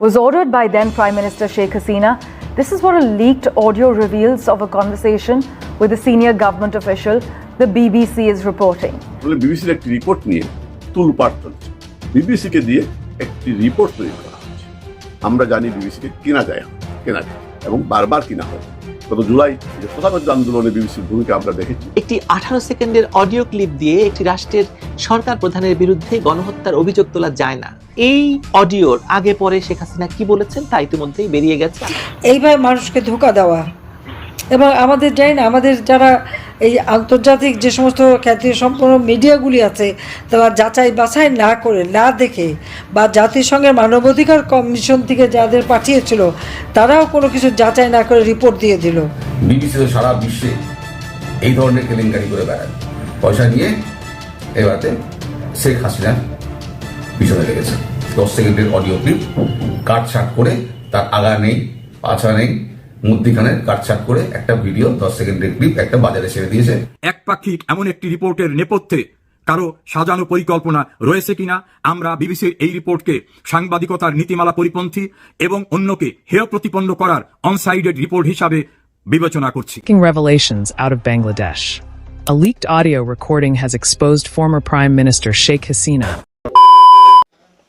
was ordered by then Prime Minister Sheikh Hasina. This is what a leaked audio reveals of a conversation with a senior government official, the BBC is reporting. বলে বিবিসির একটি report নিয়ে তুলপাট চলছে বিবিসিকে দিয়ে একটি report তৈরি করা হচ্ছে আমরা জানি বিবিসিকে কেনা যায় কেনা যায় এবং বারবার কিনা হয় গত জুলাই যে প্রথাগত আন্দোলনে বিবিসির ভূমিকা আমরা দেখেছি। একটি আঠারো সেকেন্ডের অডিও ক্লিপ দিয়ে একটি রাষ্ট্রের সরকার প্রধানের বিরুদ্ধে গণহত্যার অভিযোগ তোলা যায় না। এই অডিওর আগে পরে শেখ হাসিনা কি বলেছেন তা ইতিমধ্যেই বেরিয়ে গেছে। এইভাবে মানুষকে ধোকা দেওয়া। এবং আমাদের জানি না আমাদের যারা এই আন্তর্জাতিক যে সমস্ত খ্যাতি সম্পন্ন মিডিয়াগুলি আছে, তারা যাচাই বাছাই না করে, না দেখে বা জাতিসংঘের মানবাধিকার কমিশন থেকে যাদের পাঠিয়েছিল, তারাও কোনো কিছু যাচাই না করে রিপোর্ট দিয়ে দিল। বিবিসি সারা বিশ্বে এই ধরনের কেলেঙ্কারি করে বেড়ায়। পয়সা নিয়ে এবারে শেখ হাসিনার পিছনে লেগেছে। দশ সেকেন্ডের অডিও ক্লিপ, কাটছাট করে তার আগা নেই পাছা নেই মধ্যিখানে কাটছাট করে একটা ভিডিও দশ সেকেন্ডের ক্লিপ একটা বাজারে ছেড়ে দিয়েছে একপাক্ষিক এমন একটি রিপোর্টের নেপথ্যে কারও সাজানো পরিকল্পনা রয়েছে কিনা আমরা বিবিসির এই রিপোর্টকে সাংবাদিকতার নীতিমালা পরিপন্থী এবং অন্যকে হেয় প্রতিপন্ন করার অনসাইডেড রিপোর্ট হিসাবে বিবেচনা করছি revelations out of Bangladesh. A leaked audio recording has exposed former Prime Minister Sheikh Hasina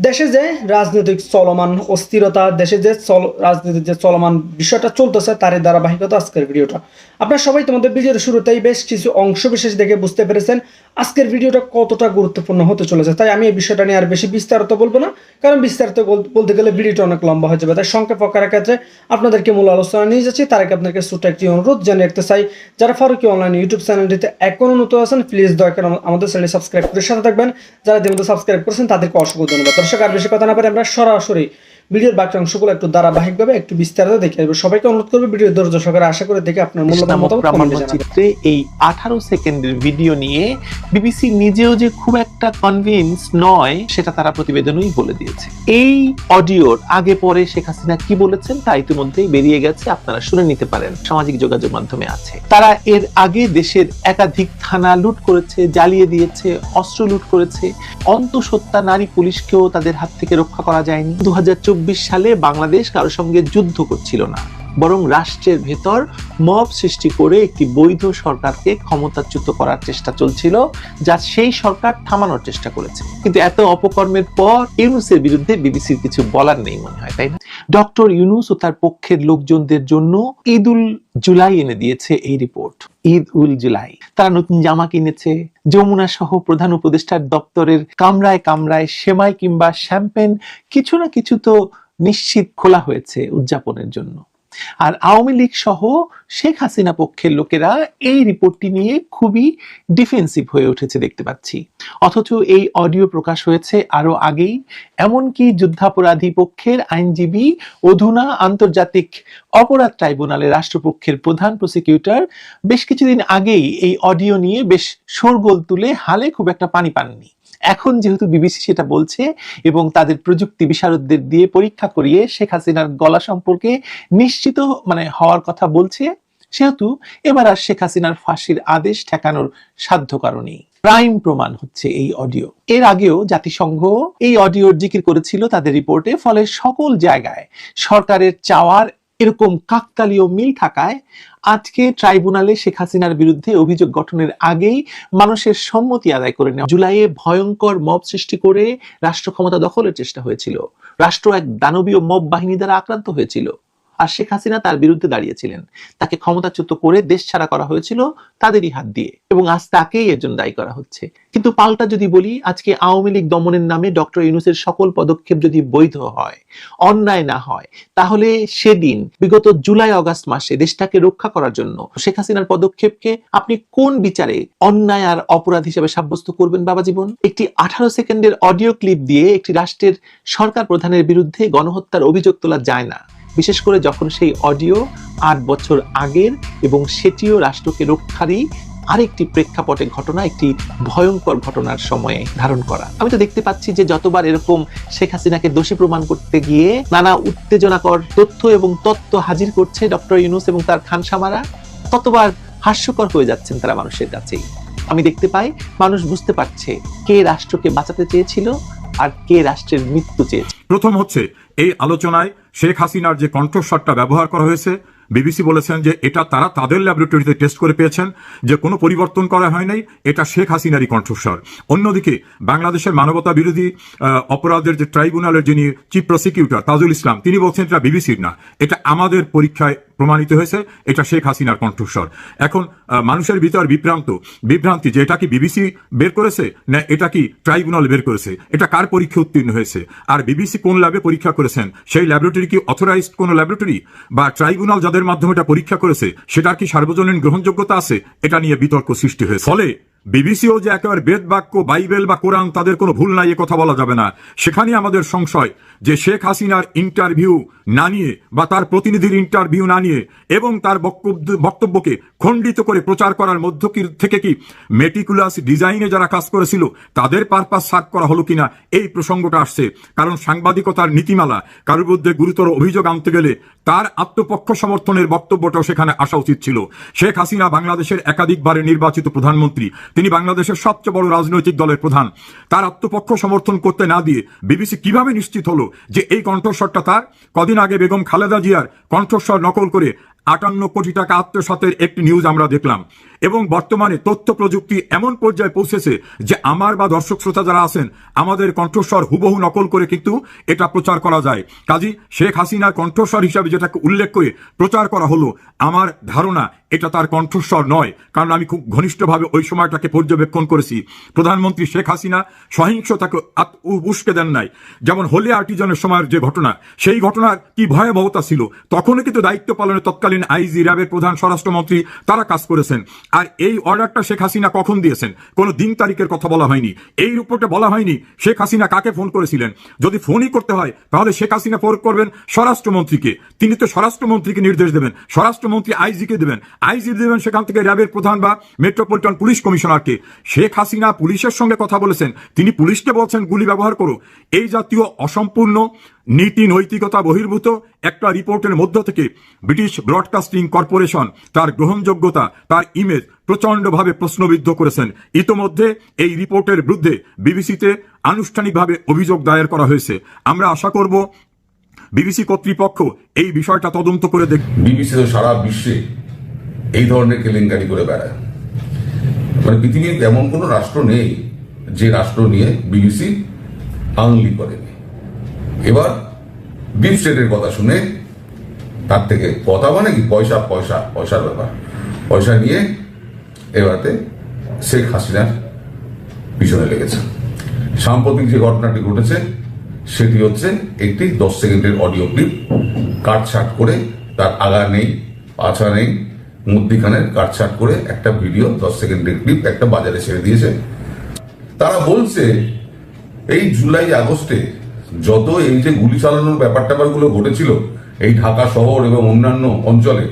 দেশে যে রাজনৈতিক চলমান অস্থিরতা, দেশে যে চল রাজনীতির যে চলমান বিষয়টা চলতেছে, তারই ধারাবাহিকতা আজকের ভিডিওটা। আপনারা সবাই তোমাদের ভিডিওর শুরুতেই বেশ কিছু অংশ বিশেষ দেখে বুঝতে পেরেছেন আজকের ভিডিওটা কতটা গুরুত্বপূর্ণ হতে চলেছে। তাই আমি এই বিষয়টা নিয়ে আর বেশি বিস্তারিত বলব না, কারণ বিস্তারিত বল- বলতে গেলে ভিডিওটা অনেক লম্বা হয়ে যাবে। তাই সংক্ষেপ আকারের ক্ষেত্রে আপনাদেরকে মূল আলোচনা নিয়ে যাচ্ছি। তার আগে আপনাকে ছোট একটি অনুরোধ জানিয়ে রাখতে চাই, যারা ফারুকি অনলাইন ইউটিউব চ্যানেলটিতে এখনও নতুন আছেন প্লিজ দয়া করে আমাদের চ্যানেল সাবস্ক্রাইব করে সাথে থাকবেন। যারা ইতিমধ্যে সাবস্ক্রাইব করেছেন, তাদেরকে অসংখ্য ধন্যবাদ। দর্শক আর বেশি কথা না পারে আমরা সরাসরি ভিডিওর বাকি অংশগুলো একটু ধারাবাহিকভাবে একটু বিস্তারিত দেখে আসব সবাইকে অনুরোধ করব ভিডিও ধৈর্য সহকারে আশা করে দেখে আপনার মূল্যবান মতামত কমেন্টে জানাবেন। এই আঠারো সেকেন্ডের ভিডিও নিয়ে বিবিসি নিজেও যে খুব একটা কনভিন্স নয় সেটা তারা প্রতিবেদনেই বলে দিয়েছে। এই অডিওর আগে পরে শেখ হাসিনা কি বলেছেন তা ইতিমধ্যেই বেরিয়ে গেছে আপনারা শুনে নিতে পারেন। সামাজিক যোগাযোগ মাধ্যমে আছে। তারা এর আগে দেশের একাধিক থানা লুট করেছে জ্বালিয়ে দিয়েছে অস্ত্র লুট করেছে। অন্তঃসত্ত্বা নারী পুলিশকেও তাদের হাত থেকে রক্ষা করা যায়নি। দু হাজার চব্বিশ সালে বাংলাদেশ কারোর সঙ্গে যুদ্ধ করছিল না, বরং রাষ্ট্রের ভেতর মব সৃষ্টি করে একটি বৈধ সরকারকে ক্ষমতাচ্যুত করার চেষ্টা চলছিল, যা সেই সরকার থামানোর চেষ্টা করেছে। কিন্তু এত অপকর্মের পর ইউনুসের বিরুদ্ধে বিবিসির কিছু বলার নেই মনে হয়, তাই না? ডক্টর ইউনুস ও তার পক্ষের লোকজনদের জন্য ঈদ উল জুলাই এনে দিয়েছে এই রিপোর্ট। ঈদ উল জুলাই। তারা নতুন জামা কিনেছে। যমুনা সহ প্রধান উপদেষ্টার দপ্তরের কামরায় কামরায় সেমাই কিংবা শ্যাম্পেন কিছু না কিছু তো নিশ্চিত খোলা হয়েছে উদযাপনের জন্য। আর আওয়ামী লীগ সহ শেখ হাসিনা পক্ষের লোকেরা এই রিপোর্টটি নিয়ে খুবই ডিফেন্সিভ হয়ে উঠেছে দেখতে পাচ্ছি। অথচ এই অডিও প্রকাশ হয়েছে আরও আগেই। এমনকি যুদ্ধাপরাধী পক্ষের আইনজীবী অধুনা আন্তর্জাতিক অপরাধ ট্রাইব্যুনালের রাষ্ট্রপক্ষের প্রধান প্রসিকিউটর বেশ কিছুদিন আগেই এই অডিও নিয়ে বেশ শোরগোল তুলে হালে খুব একটা পানি পাননি। এখন যেহেতু বিবিসি সেটা বলছে এবং তাদের প্রযুক্তি বিশারদদের দিয়ে পরীক্ষা করিয়ে শেখ হাসিনার গলা সম্পর্কে নিশ্চিত মানে হওয়ার কথা বলছে, সেহেতু এবার আর শেখ হাসিনার ফাঁসির আদেশ ঠেকানোর সাধ্য কারণেই। প্রাইম প্রমাণ হচ্ছে এই অডিও। এর আগেও জাতিসংঘ এই অডিওর জিকির করেছিল তাদের রিপোর্টে, ফলে সকল জায়গায় সরকারের চাওয়ার এরকম কাকতালীয় মিল থাকায় আজকে ট্রাইব্যুনালে শেখ হাসিনার বিরুদ্ধে অভিযোগ গঠনের আগেই মানুষের সম্মতি আদায় করে নেওয়া জুলাইয়ে ভয়ঙ্কর মব সৃষ্টি করে রাষ্ট্র ক্ষমতা দখলের চেষ্টা হয়েছিল। রাষ্ট্র এক দানবীয় মব বাহিনী দ্বারা আক্রান্ত হয়েছিল। আর শেখ হাসিনা তার বিরুদ্ধে দাঁড়িয়েছিলেন। তাকে ক্ষমতাচ্যুত করে দেশ ছাড়া করা হয়েছিল তাদেরই হাত দিয়ে। এবং আজ তাকেই এর জন্য দায়ী করা হচ্ছে। কিন্তু পাল্টা যদি বলি, আজকে আওয়ামী লীগ দমনের নামে ডক্টর ইউনুসের সকল পদক্ষেপ যদি বৈধ হয়, অন্যায় না হয়, তাহলে সেদিন, বিগত জুলাই অগাস্ট মাসে দেশটাকে রক্ষা করার জন্য শেখ হাসিনার পদক্ষেপকে আপনি কোন বিচারে অন্যায় আর অপরাধ হিসেবে সাব্যস্ত করবেন, বাবা জীবন? একটি আঠারো সেকেন্ডের অডিও ক্লিপ দিয়ে একটি রাষ্ট্রের সরকার প্রধানের বিরুদ্ধে গণহত্যার অভিযোগ তোলা যায় না। বিশেষ করে যখন সেই অডিও আট বছর আগের এবং সেটিও রাষ্ট্রকে রক্ষারই আরেকটি প্রেক্ষাপটে ঘটনা, একটি ভয়ঙ্কর ঘটনার সময়ে ধারণ করা। আমি তো দেখতে পাচ্ছি যে যতবার এরকম শেখ হাসিনাকে দোষী প্রমাণ করতে গিয়ে নানা উত্তেজনাকর তথ্য এবং তত্ত্ব হাজির করছে ডক্টর ইউনুস এবং তার খানসামারা, ততবার হাস্যকর হয়ে যাচ্ছেন তারা মানুষের কাছেই। আমি দেখতে পাই, মানুষ বুঝতে পারছে কে রাষ্ট্রকে বাঁচাতে চেয়েছিল আর কে রাষ্ট্রের মৃত্যু চেয়েছে। প্রথম হচ্ছে এই আলোচনায় শেখ হাসিনার যে কণ্ঠস্বরটা ব্যবহার করা হয়েছে, বিবিসি বলেছেন যে এটা তারা তাদের ল্যাবরেটরিতে টেস্ট করে পেয়েছেন, যে কোনো পরিবর্তন করা হয় নাই, এটা শেখ হাসিনারই কণ্ঠস্বর। অন্যদিকে বাংলাদেশের মানবতা বিরোধী অপরাধের যে ট্রাইব্যুনালের যিনি চিফ প্রসিকিউটর তাজুল ইসলাম, তিনি বলছেন এটা বিবিসির না, এটা আমাদের পরীক্ষায় প্রমাণিত হয়েছে, এটা শেখ হাসিনার কণ্ঠস্বর। এখন মানুষের ভিতর বিভ্রান্ত। বিভ্রান্তি যে এটা কি বিবিসি বের করেছে, না এটা কি ট্রাইব্যুনাল বের করেছে? এটা কার পরীক্ষা উত্তীর্ণ হয়েছে? আর বিবিসি কোন ল্যাবে পরীক্ষা করেছেন? সেই ল্যাবরেটরি কি অথরাইজড কোন ল্যাবরেটরি বা ট্রাইব্যুনাল যাদের মাধ্যমে এটা পরীক্ষা করেছে, সেটার কি সার্বজনীন গ্রহণযোগ্যতা আছে? এটা নিয়ে বিতর্ক সৃষ্টি হয়েছে। ফলে, বিবিসিও যে একেবারে বেদ বাক্য, বাইবেল বা কোরআন, তাদের কোনো ভুল নাই, এ কথা বলা যাবে না। সেখানে আমাদের সংশয় যে শেখ হাসিনার ইন্টারভিউ না নিয়ে বা তার প্রতিনিধির ইন্টারভিউ না নিয়ে এবং তার বক্তব্য, বক্তব্যকে খণ্ডিত করে প্রচার করার মধ্য থেকে কি মেটিকুলাস ডিজাইনে যারা কাজ করেছিল, তাদের পারপাস সার্ভ করা হলো কিনা এই প্রসঙ্গটা আসছে। কারণ সাংবাদিকতার নীতিমালা কারোর বিরুদ্ধে গুরুতর অভিযোগ আনতে গেলে তার আত্মপক্ষ সমর্থনের বক্তব্যটাও সেখানে আসা উচিত ছিল। শেখ হাসিনা বাংলাদেশের একাধিকবারে নির্বাচিত প্রধানমন্ত্রী। তিনি বাংলাদেশের সবচেয়ে বড় রাজনৈতিক দলের প্রধান। তার আত্মপক্ষ সমর্থন করতে না দিয়ে বিবিসি কীভাবে নিশ্চিত হলো যে এই কণ্ঠস্বরটা তার? কদিন আগে বেগম খালেদা জিয়ার কণ্ঠস্বর নকল করে আটান্ন কোটি টাকা আত্মসাতের একটি নিউজ আমরা দেখলাম। এবং বর্তমানে তথ্য প্রযুক্তি এমন পর্যায়ে পৌঁছেছে যে আমার বা দর্শক শ্রোতা যারা আছেন, আমাদের কণ্ঠস্বর হুবহু নকল করে কিন্তু এটা প্রচার করা যায়। কাজী শেখ হাসিনার কণ্ঠস্বর হিসাবে যেটাকে উল্লেখ করে প্রচার করা হলো, আমার ধারণা এটা তার কণ্ঠস্বর নয়, কারণ আমি খুব ঘনিষ্ঠভাবে ওই সময়টাকে পর্যবেক্ষণ করেছি। প্রধানমন্ত্রী শেখ হাসিনা সহিংসতাকে উস্কে দেন নাই। যেমন হোলি আর্টিজনের সময়ের যে ঘটনা, সেই ঘটনার কি ভয়াবহতা ছিল, তখনও কিন্তু দায়িত্ব পালনে তৎকালীন আইজি র্যাবের প্রধান স্বরাষ্ট্রমন্ত্রী তারা কাজ করেছেন। আর এই অর্ডারটা শেখ হাসিনা কখন দিয়েছেন? কোনো দিন তারিখের কথা বলা হয়নি। এই রিপোর্টে বলা হয়নি শেখ হাসিনা কাকে ফোন করেছিলেন। যদি ফোনই করতে হয়, তাহলে শেখ হাসিনা ফোন করবেন স্বরাষ্ট্রমন্ত্রীকে। তিনি তো স্বরাষ্ট্রমন্ত্রীকে নির্দেশ দেবেন। স্বরাষ্ট্রমন্ত্রী আইজিকে দেবেন। আইজি দেবেন সেখান থেকে র্যাবের প্রধান বা মেট্রোপলিটন পুলিশ কমিশনারকে। শেখ হাসিনা পুলিশের সঙ্গে কথা বলেছেন। তিনি পুলিশকে বলছেন, গুলি ব্যবহার করো। এই জাতীয় অসম্পূর্ণ নীতি নৈতিকতা বহির্ভূত একটা রিপোর্টের মধ্য থেকে ব্রিটিশ ব্রডকাস্টিং কর্পোরেশন তার গ্রহণযোগ্যতা, তার ইমেজ প্রচণ্ডভাবে প্রশ্নবিদ্ধ করেছেন। ইতোমধ্যে এই রিপোর্টের বিরুদ্ধে বিবিসিতে আনুষ্ঠানিকভাবে অভিযোগ দায়ের করা হয়েছে। আমরা আশা করব বিবিসি কর্তৃপক্ষ এই বিষয়টা তদন্ত করে দেখ বিবিসি তো সারা বিশ্বে এই ধরনের কেলেঙ্কারি করে বেড়ায়। মানে পৃথিবীর এমন কোনো রাষ্ট্র নেই যে রাষ্ট্র নিয়ে বিবিসি আংলি করেনি। এবার ডিপ স্টেটের কথা শুনে তার থেকে কথা মানে কি? পয়সা পয়সা, পয়সার ব্যাপার। পয়সা নিয়ে এবারে শেখ হাসিনার পিছনে লেগেছে। সাম্প্রতিক যে ঘটনাটি ঘটেছে, সেটি হচ্ছে একটি দশ সেকেন্ডের অডিও ক্লিপ। কাটছাট করে তার আগা নেই পাছা নেই মধ্যিখানে কাটছাট করে একটা ভিডিও, দশ সেকেন্ডের ক্লিপ একটা বাজারে ছেড়ে দিয়েছে। তারা বলছে, এই জুলাই আগস্টে যত এই যে গুলি চালানোর ব্যাপার ট্যাপারগুলো ঘটেছিল, এই ঢাকা শহর এবং অন্যান্য অঞ্চলে,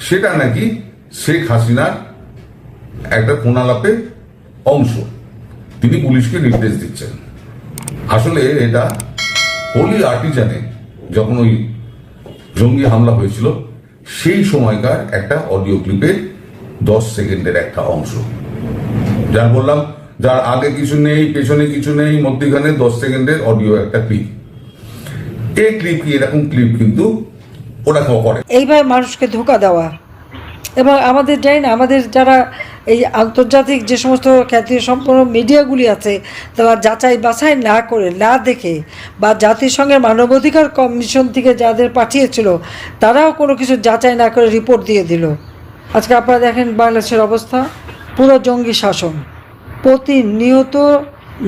সেটা নাকি শেখ হাসিনার একটা কোনালাপের অংশ। তিনি পুলিশকে নির্দেশ দিচ্ছেন। আসলে এটা হোলি আর্টিজানে যখন ওই জঙ্গি হামলা হয়েছিল, সেই সময়কার একটা অডিও ক্লিপের দশ সেকেন্ডের একটা অংশ। যার বললাম যার আগে কিছু নেই, পেছনে কিছু নেই, মধ্যখানে দশ সেকেন্ডের অডিও একটা ক্লিপ এই ক্লিপ কি? এরকম ক্লিপ কিন্তু ওরা করে। এইভাবে মানুষকে ধোকা দেওয়া। এবং আমাদের জানি না, আমাদের যারা এই আন্তর্জাতিক যে সমস্ত খ্যাতি সম্পন্ন মিডিয়াগুলি আছে, তারা যাচাই বাছাই না করে, না দেখে, বা জাতিসংঘের মানবাধিকার কমিশন থেকে যাদের পাঠিয়েছিল, তারাও কোনো কিছু যাচাই না করে রিপোর্ট দিয়ে দিল। আজকে আপনারা দেখেন বাংলাদেশের অবস্থা, পুরো জঙ্গি শাসন। প্রতিনিয়ত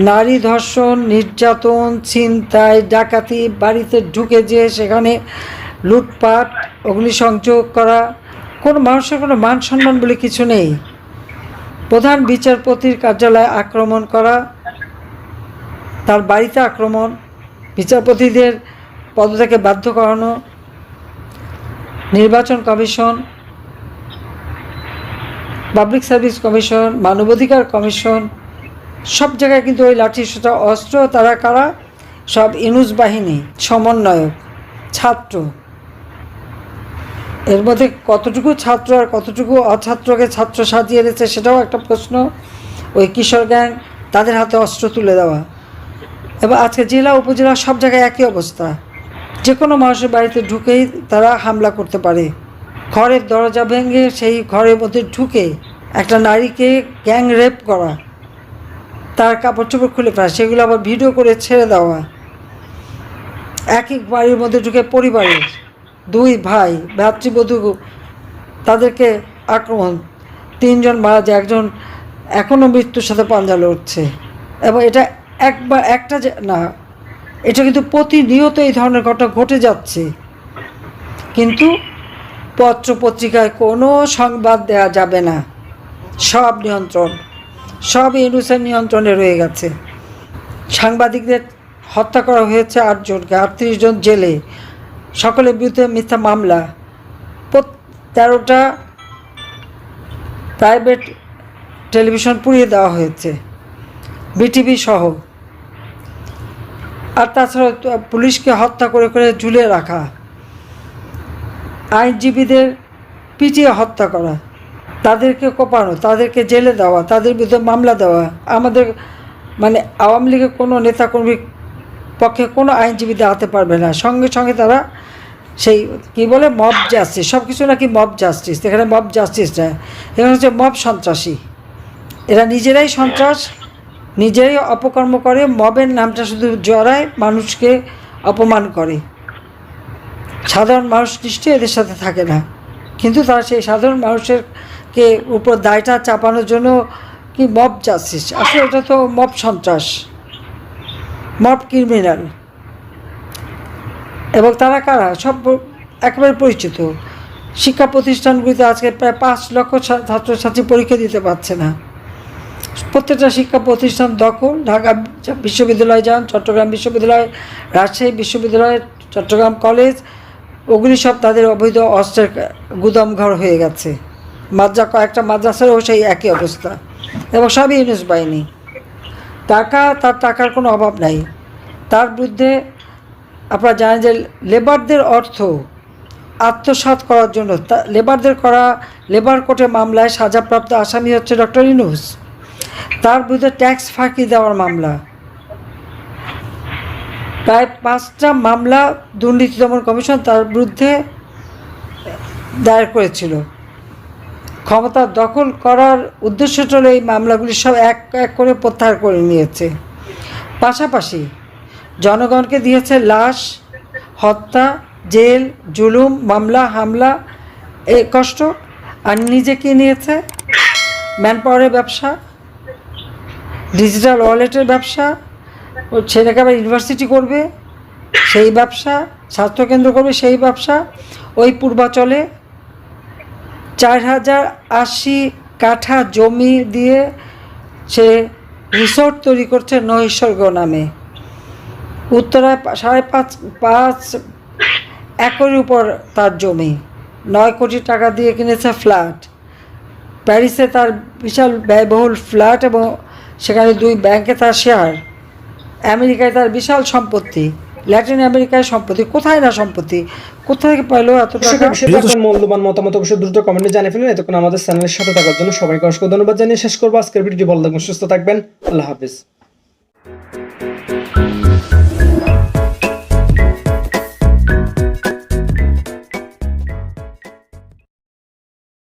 নারী ধর্ষণ, নির্যাতন, ছিনতাই, ডাকাতি, বাড়িতে ঢুকে যেয়ে সেখানে লুটপাট, অগ্নিসংযোগ করা, কোনো মানুষের কোনো মান সম্মান বলে কিছু নেই। প্রধান বিচারপতির কার্যালয়ে আক্রমণ করা, তার বাড়িতে আক্রমণ, বিচারপতিদের পদত্যাগে বাধ্য করানো, নির্বাচন কমিশন পাবলিক সার্ভিস কমিশন, মানবাধিকার কমিশন, সব জায়গায় কিন্তু ওই লাঠি সোটা অস্ত্র, তারা কারা? সব ইনুস বাহিনী, সমন্বয়ক, ছাত্র। এর মধ্যে কতটুকু ছাত্র আর কতটুকু অছাত্রকে ছাত্র সাজিয়ে এনেছে সেটাও একটা প্রশ্ন। ওই কিশোর গ্যাং, তাদের হাতে অস্ত্র তুলে দেওয়া। এবং আজকে জেলা, উপজেলা সব জায়গায় একই অবস্থা। যে কোনো মানুষের বাড়িতে ঢুকেই তারা হামলা করতে পারে। ঘরের দরজা ভেঙে সেই ঘরের মধ্যে ঢুকে একটা নারীকে গ্যাং রেপ করা। তার কাপড় চোপড় খুলে ফেলা, সেগুলো আবার ভিডিও করে ছেড়ে দেওয়া। একই বাড়ির মধ্যে ঢুকে পরিবারের দুই ভাই ভ্রাতৃবধূ তাদেরকে আক্রমণ। তিনজন মারা যায়, একজন এখনও মৃত্যুর সাথে পাঞ্জা লড়ছে। এবং এটা একবার একটা না, এটা কিন্তু প্রতিনিয়ত এই ধরনের ঘটনা ঘটে যাচ্ছে। কিন্তু পত্র পত্রিকায় কোনো সংবাদ দেওয়া যাবে না। সব নিয়ন্ত্রণ, সব ইউনুসের নিয়ন্ত্রণে রয়ে গেছে। সাংবাদিকদের হত্যা করা হয়েছে আটজনকে আটত্রিশ জন জেলে। সকলের বিরুদ্ধে মিথ্যা মামলা। তেরোটা প্রাইভেট টেলিভিশন পুড়িয়ে দেওয়া হয়েছে, বিটিভি সহ। আর তাছাড়া পুলিশকে হত্যা করে করে ঝুলিয়ে রাখা। আইনজীবীদের পিটিয়ে হত্যা করা, তাদেরকে কোপানো, তাদেরকে জেলে দেওয়া, তাদের বিরুদ্ধে মামলা দেওয়া, আমাদের মানে আওয়ামী লীগের কোনো নেতাকর্মীর পক্ষে কোনো আইনজীবী দাঁড়াতে পারবে না। সঙ্গে সঙ্গে তারা সেই কি বলে মব জাস্টিস সব কিছু নাকি মব জাস্টিস এখানে মব জাস্টিস না, এখানে হচ্ছে মব সন্ত্রাসী। এরা নিজেরাই সন্ত্রাস, নিজেরাই অপকর্ম করে, মবের নামটা শুধু জড়ায়, মানুষকে অপমান করে। সাধারণ মানুষ নিশ্চয়ই এদের সাথে থাকে না। কিন্তু তারা সেই সাধারণ মানুষের কে উপর দায়টা চাপানোর জন্য কি মব জাস্টিস আসলে এটা তো মব সন্ত্রাস মব ক্রিমিনাল এবং তারা কারা? সব একেবারে পরিচিত। শিক্ষা প্রতিষ্ঠানগুলিতে আজকে প্রায় পাঁচ লক্ষ ছাত্রছাত্রী পরীক্ষা দিতে পারছে না। প্রত্যেকটা শিক্ষা প্রতিষ্ঠান দখল। ঢাকা বিশ্ববিদ্যালয় যান, চট্টগ্রাম বিশ্ববিদ্যালয়, রাজশাহী বিশ্ববিদ্যালয়, চট্টগ্রাম কলেজ ওগুলি সব তাদের অবৈধ অস্ত্রের গুদাম ঘর হয়ে গেছে। মাদ্রা কয়েকটা মাদ্রাসারও সেই একই অবস্থা এবং সবই ইউনুস বাহিনী। টাকা, তার টাকার কোনো অভাব নাই। তার বিরুদ্ধে আপনারা জানেন যে লেবারদের অর্থ আত্মসাৎ করার জন্য লেবারদের করা লেবার কোর্টে মামলায় সাজাপ্রাপ্ত আসামি হচ্ছে ডক্টর ইনুস তার বিরুদ্ধে ট্যাক্স ফাঁকি দেওয়ার মামলা। প্রায় পাঁচটা মামলা দুর্নীতি দমন কমিশন তার বিরুদ্ধে দায়ের করেছিল। ক্ষমতা দখল করার উদ্দেশ্য চলে এই মামলাগুলি সব এক এক করে প্রত্যাহার করে নিয়েছে। পাশাপাশি জনগণকে দিয়েছে লাশ, হত্যা, জেল, জুলুম, মামলা, হামলা, এ কষ্ট, আর নিজেকে নিয়েছে? ম্যান পাওয়ারের ব্যবসা ডিজিটাল ওয়ালেটের ব্যবসা ও ছেলেকে আবার ইউনিভার্সিটি করবে? সেই ব্যবসা স্বাস্থ্যকেন্দ্র করবে, সেই ব্যবসা, ওই পূর্বাচলে চার হাজার আশি কাঠা জমি দিয়ে সে রিসোর্ট তৈরি করছে নৈসর্গ নামে। উত্তরায় সাড়ে পাঁচ পাঁচ একরের উপর তার জমি। নয় কোটি টাকা দিয়ে কিনেছে ফ্ল্যাট। প্যারিসে তার বিশাল ব্যয়বহুল ফ্ল্যাট এবং সেখানে দুই ব্যাংকে তার শেয়ার আমেরিকায় তার বিশাল সম্পত্তি ল্যাটিন আমেরিকায় সম্পত্তি কোথায় না সম্পত্তি? কোথা থেকে পাইলো এত টাকা? মূল্যবান মতামত অবশ্যই দ্রুত কমেন্টে জানিয়ে ফেলুন। এতক্ষণ আমাদের চ্যানেলের সাথে থাকার জন্য সবাইকে অসংখ্য ধন্যবাদ জানিয়ে শেষ করব। আজকের ভিডিওটি ভালো থাকবেন সুস্থ থাকবেন। আল্লাহ হাফিজ।